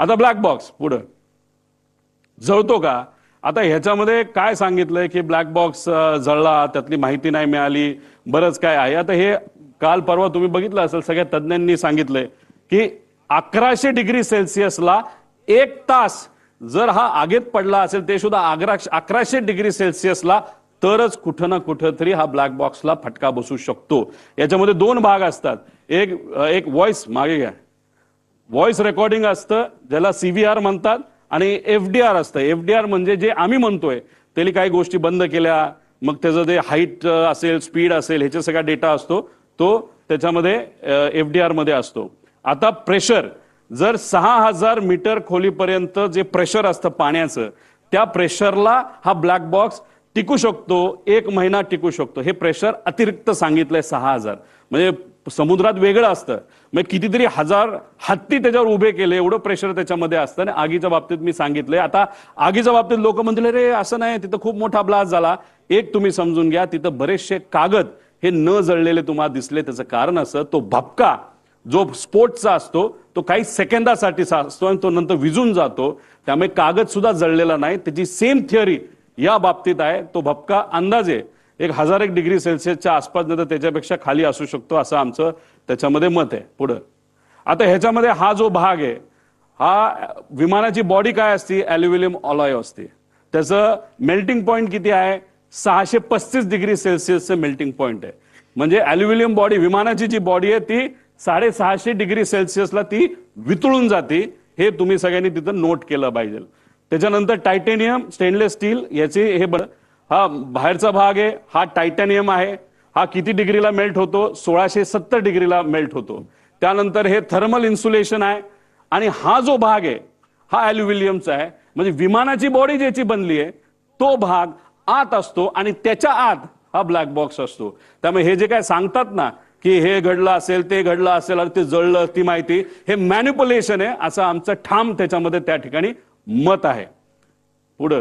आता black box पुढं. जळतो का? आता ह्याच्यामध्ये काय सांगितलंय की ब्लॅक बॉक्स जळला त्यातली माहिती नाही मिळाली बरंच काय आहे. आता हे काल परवा तुम्ही बघितलं असेल सगळ्या तज्ज्ञांनी सांगितलंय की अकराशे डिग्री सेल्सिअसला एक तास जर हा आगीत पडला असेल ते सुद्धा अकराशे डिग्री सेल्सिअसला तरच कुठं ना कुठं तरी हा ब्लॅक बॉक्सला फटका बसू शकतो. याच्यामध्ये दोन भाग असतात. एक एक व्हॉइस मागे घ्या. व्हॉइस रेकॉर्डिंग असतं ज्याला सीव्हीआर म्हणतात आणि एफ डी आर असतं. एफ डी आर म्हणजे जे आम्ही म्हणतोय त्याला काही गोष्टी बंद केल्या मग त्याचं जे हाईट असेल स्पीड असेल ह्याचा सगळा डेटा असतो तो त्याच्यामध्ये एफ डी आरमध्ये असतो. आता प्रेशर जर सहा हजार मीटर खोलीपर्यंत जे प्रेशर असतं पाण्याचं त्या प्रेशरला हा ब्लॅक बॉक्स टिकू शकतो एक महिना टिकू शकतो. हे प्रेशर अतिरिक्त सांगितलंय सहा हजार. म्हणजे समुद्रात वेगळं असतं. मग कितीतरी हजार हत्ती त्याच्यावर उभे केले एवढं प्रेशर त्याच्यामध्ये असतं आणि आगीच्या बाबतीत मी सांगितलंय. आता आगीच्या बाबतीत लोक म्हणतील रे असं नाही तिथं खूप मोठा ब्लास्ट झाला. एक तुम्ही समजून घ्या तिथं बरेचसे कागद हे न जळलेले तुम्हाला दिसले. त्याचं कारण असं तो भपका जो स्पोर्टचा असतो तो काही सेकंदासाठी असतो आणि तो नंतर विजून जातो. त्यामुळे कागद सुद्धा जळलेला नाही. त्याची सेम थिअरी या बाबतीत आहे. तो भपका अंदाजे एक हजार एक डिग्री सेल्सिअसच्या आसपास नाही तर त्याच्यापेक्षा खाली असू शकतो असं आमचं त्याच्यामध्ये मत आहे पुढं. आता ह्याच्यामध्ये हा जो भाग आहे हा विमानाची बॉडी काय असते? अल्युमिनियम ऑलॉय असते. त्याचं मेल्टिंग पॉईंट किती आहे? सहाशे पस्तीस डिग्री सेल्सिअसचं मेल्टिंग पॉईंट आहे. म्हणजे अल्युमिनियम बॉडी विमानाची जी बॉडी आहे ती साडेसहाशे डिग्री सेल्सिअसला ती वितळून जाते. हे तुम्ही सगळ्यांनी तिथं नोट केलं पाहिजे. त्याच्यानंतर टायटेनियम स्टेनलेस स्टील याची हे बरं हा बाहेरचा भाग आहे हा टायटॅनियम आहे हा किती डिग्रीला मेल्ट होतो? सोळाशे सत्तर डिग्रीला मेल्ट होतो. त्यानंतर हे थर्मल इन्सुलेशन आहे आणि हा जो भाग आहे हा अल्युमिनियमचा आहे. म्हणजे विमानाची बॉडी ज्याची बनली आहे तो भाग आत असतो आणि त्याच्या आत हा ब्लॅक बॉक्स असतो. त्यामुळे हे जे काय सांगतात ना की हे घडलं असेल ते घडलं असेल आणि ते जळलं ती माहिती हे मॅन्युपुलेशन आहे असं आमचं ठाम त्याच्यामध्ये त्या ठिकाणी मत आहे. पुढं.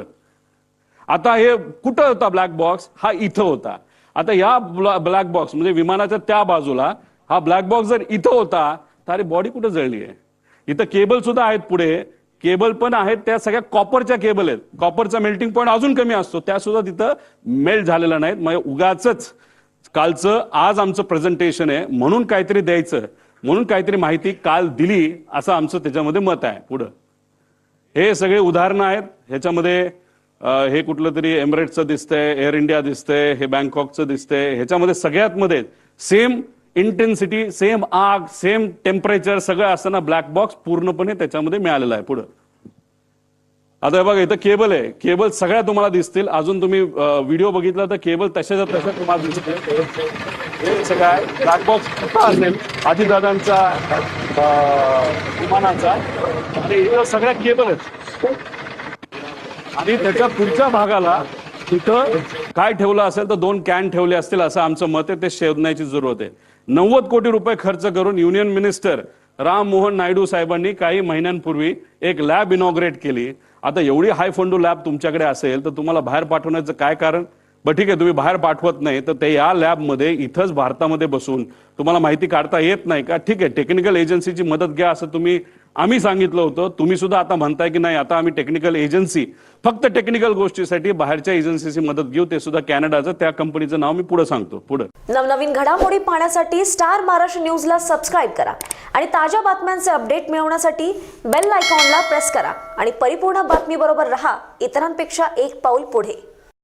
आता हे कुठं होता ब्लॅक बॉक्स हा इथं होता. आता या ब्लॅक बॉक्स म्हणजे विमानाच्या त्या बाजूला हा ब्लॅक बॉक्स जर इथं होता तर अरे बॉडी कुठं जळली आहे इथं केबल सुद्धा आहेत पुढे. केबल पण आहेत त्या सगळ्या कॉपरच्या केबल आहेत. कॉपरचा मेल्टिंग पॉईंट अजून कमी असतो. त्या सुद्धा तिथं मेल्ट झालेला नाहीत. म्हणजे उगाच कालचं आज आमचं प्रेझेंटेशन आहे. म्हणून काहीतरी द्यायचं. म्हणून काहीतरी माहिती काल दिली असं आमचं त्याच्यामध्ये मत आहे. पुढं. हे सगळे उदाहरणं आहेत. ह्याच्यामध्ये हे कुठलं तरी एमिरेटचं दिसतंय एअर इंडिया दिसतंय हे बँकॉकचं दिसतंय ह्याच्यामध्ये सगळ्यात मध्ये सेम इंटेन्सिटी सेम आग सेम टेम्परेचर सगळं असताना ब्लॅक बॉक्स पूर्णपणे त्याच्यामध्ये मिळालेला आहे पुढं. आता बघा इथं केबल आहे. केबल सगळ्या तुम्हाला दिसतील. अजून तुम्ही व्हिडिओ बघितला तर केबल तशाच्या तशा तुम्हाला दिसतील. हे सगळं ब्लॅक बॉक्स कुठं असेल? आदिदादांचा अं, विमानाचा. आणि सगळ्या केबल आहेत. आणि त्याच्या पुढच्या भागाला तिथं काय ठेवलं असेल तर दोन कॅन ठेवले असतील असं आमचं मत आहे ते शोधण्याची जरूरत आहे. नव्वद कोटी रुपये खर्च करून युनियन मिनिस्टर राम मोहन नायडू साहेबांनी काही महिन्यांपूर्वी एक लॅब इनॉग्रेट केली. आता एवढी हाय फंडू लॅब तुमच्याकडे असेल तर तुम्हाला बाहेर पाठवण्याचं काय कारण? बरं ठीक आहे तुम्ही बाहेर पाठवत नाही तर ते या लॅबमध्ये इथंच भारतामध्ये बसून तुम्हाला माहिती काढता येत नाही का? ठीक आहे टेक्निकल एजन्सीची मदत घ्या असं तुम्ही आम्ही सांगितलं होतं तुम्ही सुद्धा आता म्हणताय की नाही आता आम्ही टेक्निकल एजन्सी फक्त टेक्निकल गोष्टीसाठी बाहेरच्या एजन्सीची मदत घेऊ ते सुद्धा कॅनडाचं त्या कंपनीचं नाव मी पुढे सांगतो पुढे. नवनवीन घडामोडी पाहण्यासाठी स्टार महाराष्ट्र न्यूजला सबस्क्राईब करा आणि ताज्या बातम्यांचे अपडेट मिळवण्यासाठी बेल आयकॉनला प्रेस करा आणि परिपूर्ण बातमीबरोबर रहा इतरांपेक्षा एक पाऊल पुढे.